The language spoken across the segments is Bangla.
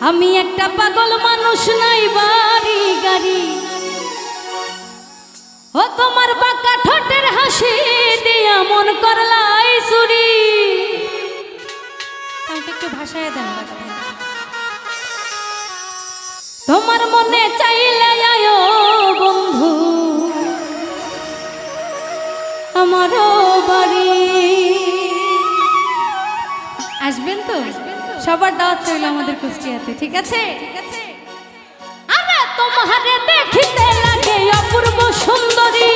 আমি একটা পাগল মানুষ নাই, বাড়ি, গাড়ি। ও তোমার পাকা ঠোঁটের হাসি দিয়া মন করলাই সুরি একটু ভাষায় দেন তোমার মনে চাই সবার দাওয়াত রইল আমাদের কুষ্টিয়াতে ঠিক আছে? আরে তোমারে দেখিতে লাগে অপূর্ব সুন্দরী।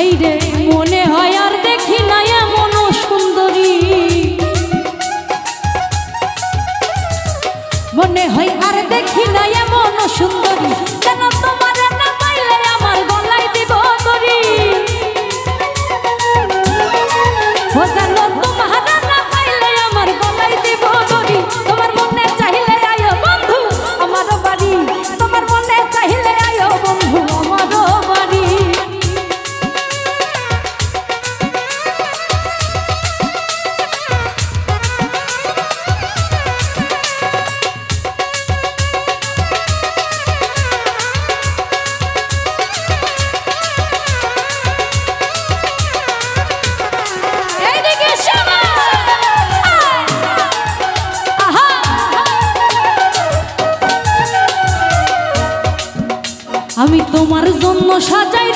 হাইরে মনে হয় আর দেখি না এমন সুন্দরী। মনে হয় আর দেখি না এমন আমি তোমার জন্য সাজাই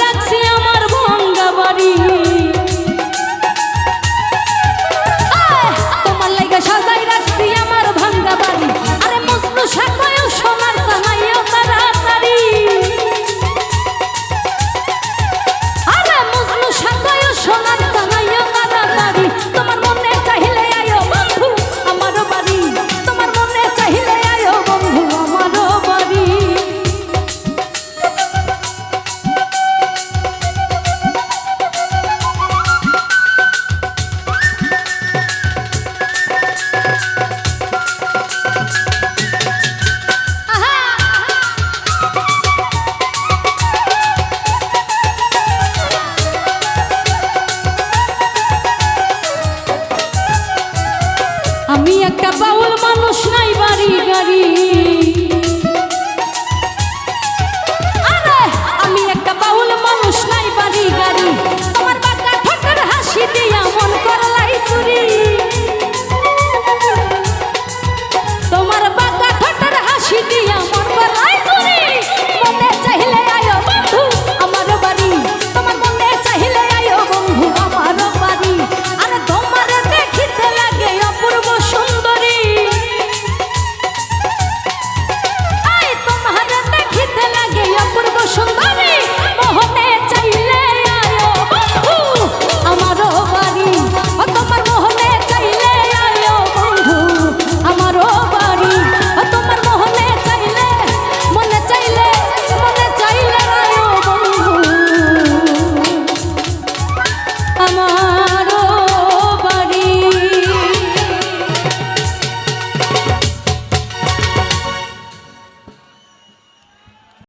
amor.